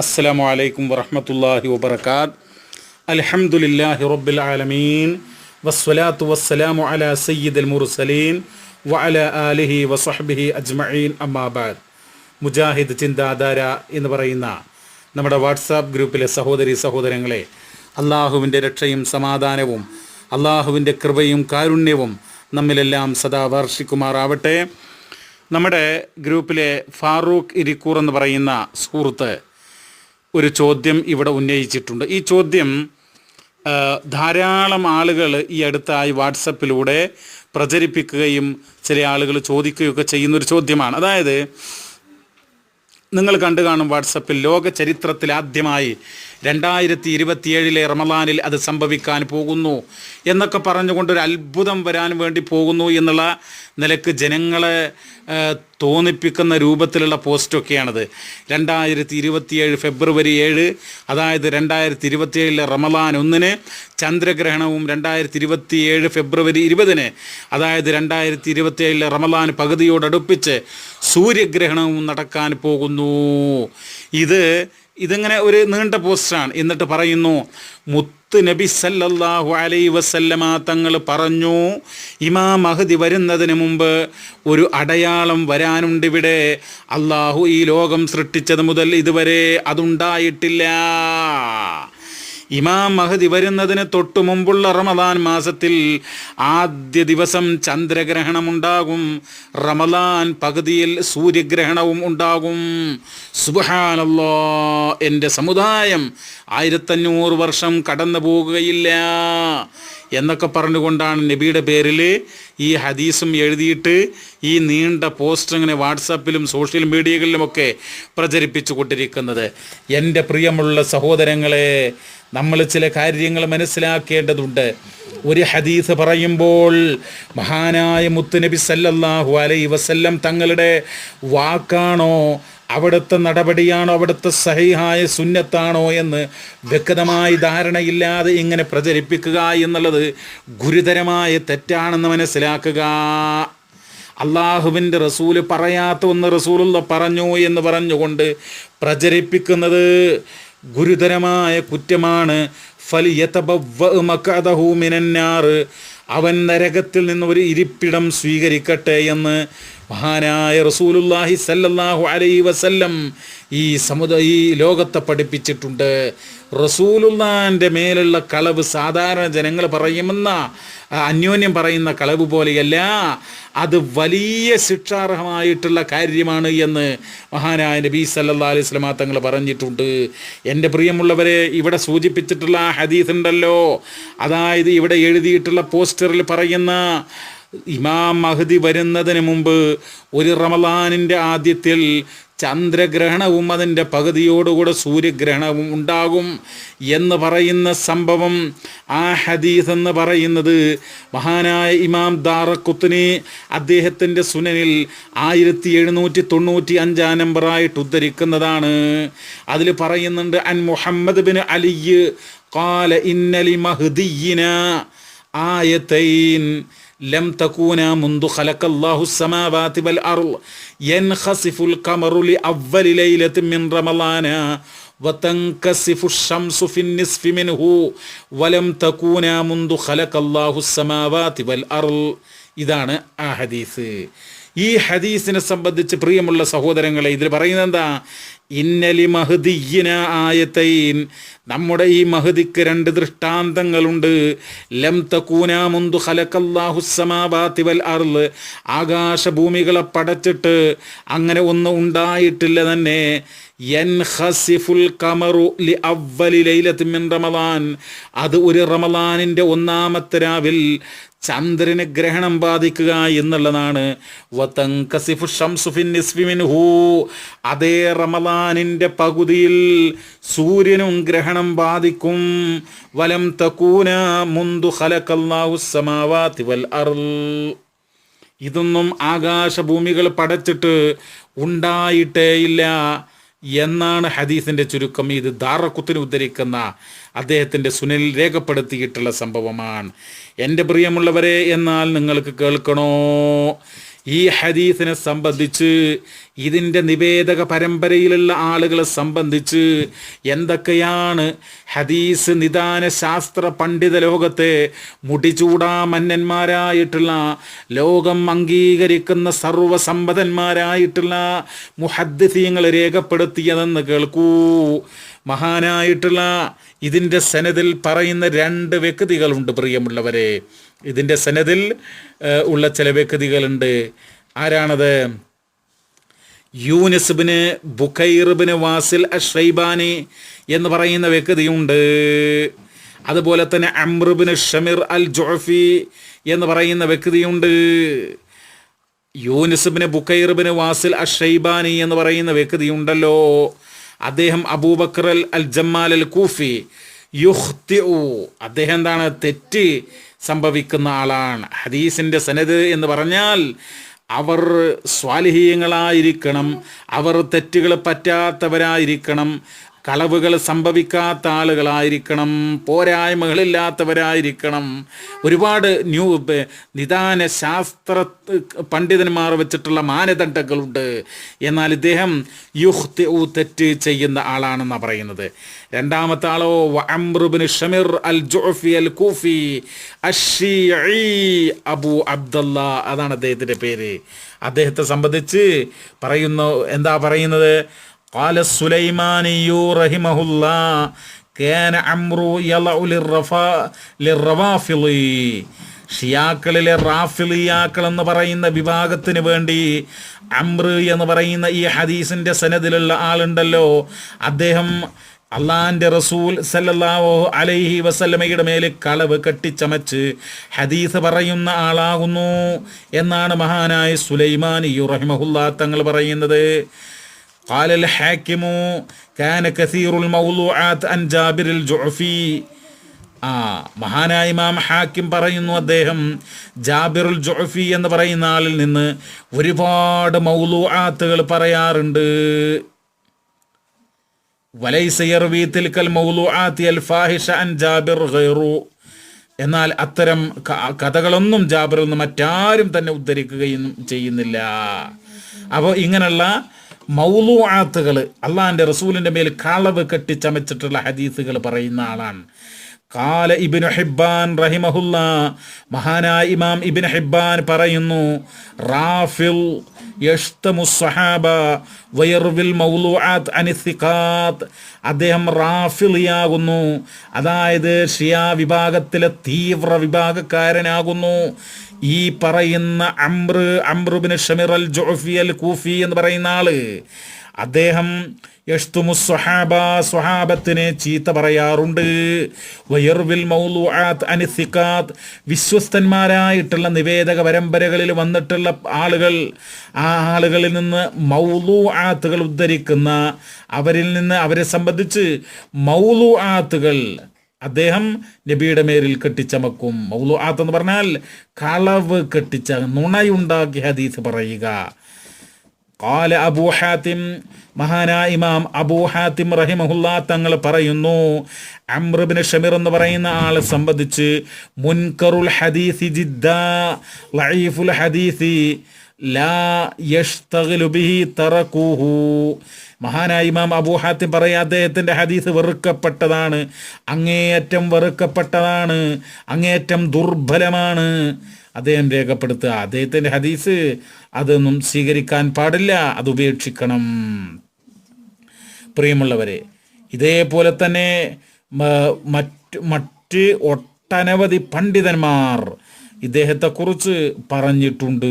അസ്സലാമു വലൈക്കും വറഹ്മത്തുള്ളാഹി വബർക്കാത്ത് അലഹമുല്ലാഹി റബ്ബിൽ ആലമീൻ. വസ്വലാത്തു വസ്സലാമു അലാ സയ്യിദൽ മുർസലീൻ. വഅല ആലിഹി വസഹ്ബിഹി അജ്മഈൻ. അമ്മാബാദ് മുജാഹിദ് ചിന്താധാര എന്ന് പറയുന്ന നമ്മുടെ വാട്സാപ്പ് ഗ്രൂപ്പിലെ സഹോദരി സഹോദരങ്ങളെ അള്ളാഹുവിന്റെ രക്ഷയും സമാധാനവും അള്ളാഹുവിന്റെ കൃപയും കാരുണ്യവും നമ്മിലെല്ലാം സദാ വർഷിക്കുമാറാവട്ടെ. നമ്മുടെ ഗ്രൂപ്പിലെ ഫാറൂഖ് ഇരിക്കൂർ എന്ന് പറയുന്ന സുഹൃത്ത് ഒരു ചോദ്യം ഇവിടെ ഉന്നയിച്ചിട്ടുണ്ട്. ഈ ചോദ്യം ധാരാളം ആളുകൾ ഈ അടുത്തായി വാട്സപ്പിലൂടെ പ്രചരിപ്പിക്കുകയും ചില ആളുകൾ ചോദിക്കുകയൊക്കെ ചെയ്യുന്നൊരു ചോദ്യമാണ്. അതായത് നിങ്ങൾ കണ്ടു കാണും വാട്സപ്പിൽ ലോക ചരിത്രത്തിൽ ആദ്യമായി രണ്ടായിരത്തി ഇരുപത്തിയേഴിലെ റമലാനിൽ അത് സംഭവിക്കാൻ പോകുന്നു എന്നൊക്കെ പറഞ്ഞുകൊണ്ട് ഒരു അത്ഭുതം വരാൻ വേണ്ടി പോകുന്നു എന്നുള്ള നിലയ്ക്ക് ജനങ്ങളെ തോന്നിപ്പിക്കുന്ന രൂപത്തിലുള്ള പോസ്റ്റൊക്കെയാണത്. രണ്ടായിരത്തി ഇരുപത്തിയേഴ് ഫെബ്രുവരി ഏഴ് അതായത് രണ്ടായിരത്തി ഇരുപത്തിയേഴിലെ റമലാൻ ഒന്നിന് ചന്ദ്രഗ്രഹണവും രണ്ടായിരത്തി ഇരുപത്തിയേഴ് ഫെബ്രുവരി ഇരുപതിന് അതായത് രണ്ടായിരത്തി ഇരുപത്തിയേഴിലെ റമലാൻ പകുതിയോടടുപ്പിച്ച് സൂര്യഗ്രഹണവും നടക്കാൻ പോകുന്നു. ഇത് ഇതിങ്ങനെ ഒരു നീണ്ട പോസ്റ്റാണ്. എന്നിട്ട് പറയുന്നു മുത്ത് നബി സല്ലല്ലാഹു അലൈ വസല്ലമ തങ്ങൾ പറഞ്ഞു ഇമാ മഹദി വരുന്നതിന് മുമ്പ് ഒരു അടയാളം വരാനുണ്ട് ഇവിടെ. അള്ളാഹു ഈ ലോകം സൃഷ്ടിച്ചത് മുതൽ ഇതുവരെ അതുണ്ടായിട്ടില്ല. ഇമാം മഹദി വരുന്നതിന് തൊട്ടു മുമ്പുള്ള റമദാൻ മാസത്തിൽ ആദ്യ ദിവസം ചന്ദ്രഗ്രഹണമുണ്ടാകും. റമദാൻ പകുതിയിൽ സൂര്യഗ്രഹണവും ഉണ്ടാകും. സുബഹാനല്ലോ എന്റെ സമുദായം ആയിരത്തഞ്ഞൂറ് വർഷം കടന്നു പോകുകയില്ല എന്നൊക്കെ പറഞ്ഞുകൊണ്ടാണ് നബിയുടെ പേരിൽ ഈ ഹദീസും എഴുതിയിട്ട് ഈ നീണ്ട പോസ്റ്റ് ഇങ്ങനെ വാട്സാപ്പിലും സോഷ്യൽ മീഡിയകളിലുമൊക്കെ പ്രചരിപ്പിച്ചു കൊണ്ടിരിക്കുന്നത് എന്റെ പ്രിയമുള്ള സഹോദരങ്ങളെ നമ്മൾ ചില കാര്യങ്ങൾ മനസ്സിലാക്കേണ്ടതുണ്ട്. ഒരു ഹദീസ് പറയുമ്പോൾ മഹാനായ മുത്തുനബി സല്ലല്ലാഹു അലൈ വസല്ലം തങ്ങളുടെ വാക്കാണോ അവിടുത്തെ നടപടിയാണോ അവിടുത്തെ സഹിഹായ സുന്നത്താണോ എന്ന് വ്യക്തമായി ധാരണയില്ലാതെ ഇങ്ങനെ പ്രചരിപ്പിക്കുക എന്നുള്ളത് ഗുരുതരമായ തെറ്റാണെന്ന് മനസ്സിലാക്കുക. അള്ളാഹുവിന്റെ റസൂൽ പറയാത്ത ഒന്ന് റസൂലുള്ള പറഞ്ഞു എന്ന് പറഞ്ഞുകൊണ്ട് പ്രചരിപ്പിക്കുന്നത് ഗുരുതരമായ കുറ്റമാണ്. ഫലിയതബവ്വ മഖഅദഹു മിനന്നാർ. അവൻ നരകത്തിൽ നിന്ന് ഒരു ഇരിപ്പിടം സ്വീകരിക്കട്ടെ എന്ന് മഹാനായ റസൂലുല്ലാഹി സല്ലല്ലാഹു അലൈഹി വസല്ലം ഈ സമുദ ഈ ലോകത്തെ പഠിപ്പിച്ചിട്ടുണ്ട്. റസൂലുള്ളാന്റെ മേലുള്ള കളവ് സാധാരണ ജനങ്ങൾ പറയുമെന്ന അന്യോന്യം പറയുന്ന കളവ് പോലെയല്ല. അത് വലിയ ശിക്ഷാർഹമായിട്ടുള്ള കാര്യമാണ് എന്ന് മഹാനായ നബി സല്ലല്ലാഹു അലൈഹി വസല്ലമ തങ്ങൾ പറഞ്ഞിട്ടുണ്ട്. എന്റെ പ്രിയമുള്ളവരെ ഇവിടെ സൂചിപ്പിച്ചിട്ടുള്ള ഹദീസ് ഉണ്ടല്ലോ. അതായത് ഇവിടെ എഴുതിയിട്ടുള്ള പോസ്റ്ററിൽ പറയുന്ന ഇമാം മഹദി വരുന്നതിന് മുമ്പ് ഒരു റമലാനിന്റെ ആദ്യത്തിൽ ചന്ദ്രഗ്രഹണവും അതിന്റെ പകുതിയോടുകൂടെ സൂര്യഗ്രഹണവും ഉണ്ടാകും എന്ന് പറയുന്ന സംഭവം ആ ഹദീസ് എന്ന് പറയുന്നത് മഹാനായ ഇമാം ദാറക്കുത്തിനെ അദ്ദേഹത്തിന്റെ സുനനിൽ ആയിരത്തി എഴുന്നൂറ്റി തൊണ്ണൂറ്റി അഞ്ചാം നമ്പറായിട്ട് ഉദ്ധരിക്കുന്നതാണ്. അതിൽ പറയുന്നുണ്ട് അൻ മുഹമ്മദ് ബിൻ അലിയ് കാല ഇന്നലി മഹദീന ആയത്തൈൻ آيتين لم تكونا منذ خلق الله السماوات والأرض ينخسف القمر لأول ليلة من رمضان وتنكسف الشمس في النصف منه ولم تكونا منذ خلق الله السماوات والأرض ഇതാണ് ആ ഹദീസ് ഈ ഹദീസിനെ സംബന്ധിച്ച് പ്രിയമുള്ള സഹോദരങ്ങളെ ഇതിൽ പറയുന്നത് എന്താ ഇന്നലി മഹദിയിന ആയത്തൈൻ. നമ്മുടെ ഈ മഹദിക്ക് രണ്ട് ദൃഷ്ടാന്തങ്ങളുണ്ട്. ലം തക്കൂന മുന്തു ഖലഖല്ലാഹുസ്സമാവാതി വൽ അർൾ ആകാശഭൂമികളെ പടച്ചിട്ട് അങ്ങനെ ഒന്നും ഉണ്ടായിട്ടില്ല തന്നെ. യൻഹസിഫുൽ കമറു ലി അവ്വലി ലൈലത്തി മിൻ റമളാൻ അത് ഒരു റമളാനിന്റെ ഒന്നാമത്തെ രാവിൽ ചന്ദ്രന് ഗ്രഹണം ബാധിക്കുക എന്നുള്ളതാണ്. അതേ റമലാനിന്റെ പകുതിയിൽ സൂര്യനും ഗ്രഹണം ബാധിക്കും. വലം തക്കൂന മുന്തു ഖലഖല്ലാഹു സമാവാതി വൽ അർൾ ഇതൊന്നും ആകാശഭൂമികൾ പടച്ചിട്ട് ഉണ്ടായിട്ടേയില്ല. എന്നാണ് ഹദീസിന്റെ ചുരുക്കം. ഇത് ദാറക്കുത്തിന് ഉദ്ധരിക്കുന്ന അദ്ദേഹത്തിന്റെ സുനിൽ രേഖപ്പെടുത്തിയിട്ടുള്ള സംഭവമാണ്. എന്റെ പ്രിയമുള്ളവരെ എന്നാൽ നിങ്ങൾക്ക് കേൾക്കണോ? ഈ ഹദീസിനെ സംബന്ധിച്ച് ഇതിന്റെ നിവേദക പരമ്പരയിലുള്ള ആളുകളെ സംബന്ധിച്ച് എന്തൊക്കെയാണ് ഹദീസ് നിദാന ശാസ്ത്ര പണ്ഡിത ലോകത്തെ മുടിചൂടാ മന്നന്മാരായിട്ടുള്ള ലോകം അംഗീകരിക്കുന്ന സർവസമ്പതന്മാരായിട്ടുള്ള മുഹദ്ദിസീങ്ങൾ രേഖപ്പെടുത്തിയതെന്ന് കേൾക്കൂ. മഹാനായിട്ടുള്ള ഇതിന്റെ സനദിൽ പറയുന്ന രണ്ട് വ്യക്തികളുണ്ട് പ്രിയമുള്ളവരെ. ഇതിന്റെ സനദിൽ ഉള്ള ചില വ്യക്തികളുണ്ട്. ആരാണത്? യൂനിസ്ബിന് ബുഖൈർബിന് വാസിൽ അഷൈബാനി എന്ന് പറയുന്ന വ്യക്തിയുണ്ട്. അതുപോലെ തന്നെ അമ്രുബിന് ഷമീർ അൽ ജോഫി എന്ന് പറയുന്ന വ്യക്തിയുണ്ട്. യൂനിസ്ബിന് ബുക്കൈർബിന് വാസിൽ അഷൈബാനി എന്ന് പറയുന്ന വ്യക്തിയുണ്ടല്ലോ. അദ്ദേഹം അബൂബക്കർ അൽ അൽ ജമാൽ അൽ കൂഫി യുഹ്തി അദ്ദേഹം എന്താണ്? തെറ്റ് സംഭവിക്കുന്ന ആളാണ്. ഹദീസിന്റെ സനത് എന്ന് പറഞ്ഞാൽ അവർ സ്വാലിഹീയങ്ങളായിരിക്കണം അവർ തെറ്റുകൾ പറ്റാത്തവരായിരിക്കണം കളവുകൾ സംഭവിക്കാത്ത ആളുകളായിരിക്കണം പോരായ്മകളില്ലാത്തവരായിരിക്കണം. ഒരുപാട് ന്യൂ നിദാന ശാസ്ത്ര പണ്ഡിതന്മാർ വെച്ചിട്ടുള്ള മാനദണ്ഡങ്ങളുണ്ട്. എന്നാൽ ഇദ്ദേഹം യുഹ്തി തെറ്റ് ചെയ്യുന്ന ആളാണെന്നാണ് പറയുന്നത്. രണ്ടാമത്തെ ആളോ അംറുബിൻ ഷമിർ അൽ ജോഫി അൽ കൂഫി അഷി അബു അബ്ദല്ല അതാണ് അദ്ദേഹത്തിന്റെ പേര്. അദ്ദേഹത്തെ സംബന്ധിച്ച് പറയുന്നു എന്താ പറയുന്നത്? قال السليماني رحمه الله كان عمرو يلع للرفا للروافض ഷിയാക്കളിലെ റാഫിലിയാക്കൾ എന്ന് പറയുന്ന വിഭാഗത്തിന് വേണ്ടി അമ്ര എന്ന് പറയുന്ന ഈ ഹദീസിന്റെ സനദിലുള്ള ആളുണ്ടല്ലോ അദ്ദേഹം അള്ളാന്റെ റസൂൽ സല്ലല്ലാഹു അലൈഹി വസല്ലമയുടെ മേൽ കളവ് കെട്ടിച്ചമച്ച് ഹദീസ് പറയുന്ന ആളാകുന്നു എന്നാണ് മഹാനായ സുലൈമാനി റഹിമഹുല്ലാ തങ്ങൾ പറയുന്നത് قال الحاكم كان كثير الموضوعات عن جابر الجعفي ആ മഹാനായ ഇമാം ഹാക്കിം പറയുന്നു അദ്ദേഹം ജാബിറുൽ ജുഅഫി എന്ന് പറയുന്ന ആളിൽ നിന്ന് ഒരുപാട് മൗലൂആത്തുകൾ പറയാറുണ്ട് വലൈസ യർവി തിൽക്കൽ മൗലൂആത്തി അൽ ഫാഹിഷ അൻ ജാബിർ ഗൈറു എന്നാൽ അത്തരം ക- കഥകളൊന്നും ജാബിറിൽ നിന്ന് മറ്റാരും തന്നെ ഉദ്ധരിക്കുകയും ചെയ്യുന്നില്ല അപ്പോൾ ഇങ്ങനെയുള്ള മൗലൂആത്തുകൾ അള്ളാഹിന്റെ റസൂലിന്റെ മേൽ കളവ് കെട്ടിച്ചമച്ചിട്ടുള്ള ഹദീസുകൾ പറയുന്ന ആളാണ്. കാല ഇബിനു ഹിബ്ബാൻ റഹിമഹുല്ല. മഹാനായ ഇമാം ഇബിൻ ഹിബ്ബാൻ പറയുന്നു റാഫിൽ അദ്ദേഹം റാഫിളിയാകുന്നു അതായത് ഷിയാ വിഭാഗത്തിലെ തീവ്ര വിഭാഗക്കാരനാകുന്നു. ഈ പറയുന്ന അംറ് അംറുബിന് ഷമിർ അൽ ജോഫി അൽ കൂഫി എന്ന് പറയുന്ന ആൾ അദ്ദേഹം സ്വഹാബത്തിനെ ചീത്ത പറയാറുണ്ട്. വയർവിൽ വിശ്വസ്തന്മാരായിട്ടുള്ള നിവേദക പരമ്പരകളിൽ വന്നിട്ടുള്ള ആളുകൾ ആ ആളുകളിൽ നിന്ന് മൗലൂആത്തുകൾ ഉദ്ധരിക്കുന്ന അവരിൽ നിന്ന് അവരെ സംബന്ധിച്ച് മൗലൂആത്തുകൾ അദ്ദേഹം നബിയുടെ മേരിൽ കെട്ടിച്ചമക്കും. മൗലു ആത്ത് എന്ന് പറഞ്ഞാൽ കളവ് കെട്ടിച്ച നുണയുണ്ടാക്കി ഹദീസ് പറയുക. കാല അബൂ ഹാത്തിം മഹാനാ ഇമാം അബൂ ഹാത്തിം റഹിമഹുല്ലാ തങ്ങൾ പറയുന്നു അമ്രബിന് ഷമീർ എന്ന് പറയുന്ന ആളെ സംബന്ധിച്ച് മുൻകറുൽ ഹദീസി ജിദ്ദ ലൈഫുൽ ഹദീസി ലാ യഷ്തഗിലു ബിഹി തറകൂഹു. മഹാനായ ഇമാം അബൂ ഹാത്തിം പറയാ അദ്ദേഹത്തിന്റെ ഹദീസ് വെറുക്കപ്പെട്ടതാണ് അങ്ങേയറ്റം വെറുക്കപ്പെട്ടതാണ് അങ്ങേയറ്റം ദുർബലമാണ്. അദ്ദേഹം രേഖപ്പെടുത്തുക. അദ്ദേഹത്തിന്റെ ഹദീസ് അതൊന്നും സ്വീകരിക്കാൻ പാടില്ല. അത് ഉപേക്ഷിക്കണം. പ്രിയമുള്ളവരെ ഇതേപോലെ തന്നെ മറ്റ് മറ്റ് ഒട്ടനവധി പണ്ഡിതന്മാർ ഇദ്ദേഹത്തെക്കുറിച്ച് പറഞ്ഞിട്ടുണ്ട്.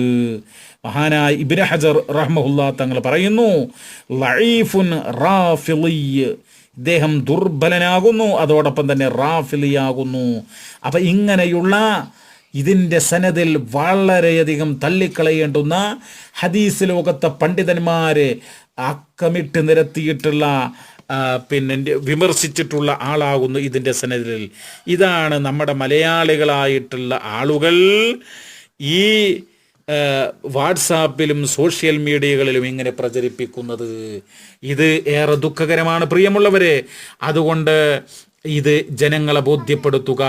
മഹാനായ ഇബിന് ഹജർ റഹ്മുല്ല തങ്ങൾ പറയുന്നു ലൈഫുൻ റാഫിലിയ് ഇദ്ദേഹം ദുർബലനാകുന്നു അതോടൊപ്പം തന്നെ റാഫിലിയാകുന്നു അപ്പം ഇങ്ങനെയുള്ള ഇതിന്റെ സനതിൽ വളരെയധികം തള്ളിക്കളയേണ്ടുന്ന ഹദീസ് ലോകത്തെ പണ്ഡിതന്മാരെ അക്കമിട്ട് നിരത്തിയിട്ടുള്ള പിന്നെ വിമർശിച്ചിട്ടുള്ള ആളാകുന്നു ഇതിന്റെ സനതിൽ ഇതാണ് നമ്മുടെ മലയാളികളായിട്ടുള്ള ആളുകൾ ഈ വാട്സാപ്പിലും സോഷ്യൽ മീഡിയകളിലും ഇങ്ങനെ പ്രചരിപ്പിക്കുന്നത്. ഇത് ഏറെ ദുഃഖകരമാണ് പ്രിയമുള്ളവരെ. അതുകൊണ്ട് ഇത് ജനങ്ങളെ ബോധ്യപ്പെടുത്തുക.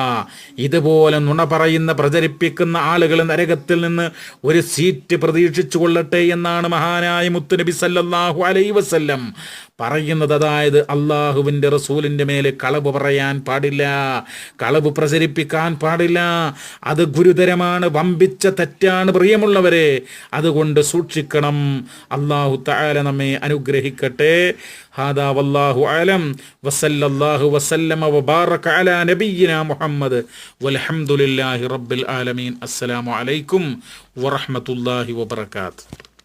ഇതുപോലെ നുണ പറയുന്ന പ്രചരിപ്പിക്കുന്ന ആളുകൾ നരകത്തിൽ നിന്ന് ഒരു സീറ്റ് പ്രതീക്ഷിച്ചു കൊള്ളട്ടെ എന്നാണ് മഹാനായ മുത്തുനബി സല്ലാഹു അലൈ വസല്ലം പറയുന്നത് അതായത് അള്ളാഹുവിന്റെ റസൂലിന്റെ മേലെ കളവ് പറയാൻ പാടില്ല കളവ് പ്രചരിപ്പിക്കാൻ പാടില്ല. അത് ഗുരുതരമാണ് വമ്പിച്ച തെറ്റാണ് പ്രിയമുള്ളവരെ. അതുകൊണ്ട് സൂക്ഷിക്കണം അള്ളാഹു താല നമ്മെ അനുഗ്രഹിക്കട്ടെ. ഹാദാ വല്ലാഹു വബാറക അലാ നബിയിന മുഹമ്മദ്. വൽഹംദുലില്ലാഹി റബ്ബിൽ ആലമീൻ. അസ്സലാമു അലൈക്കും വറഹ്മത്തുള്ളാഹി വബറകാതുഹു.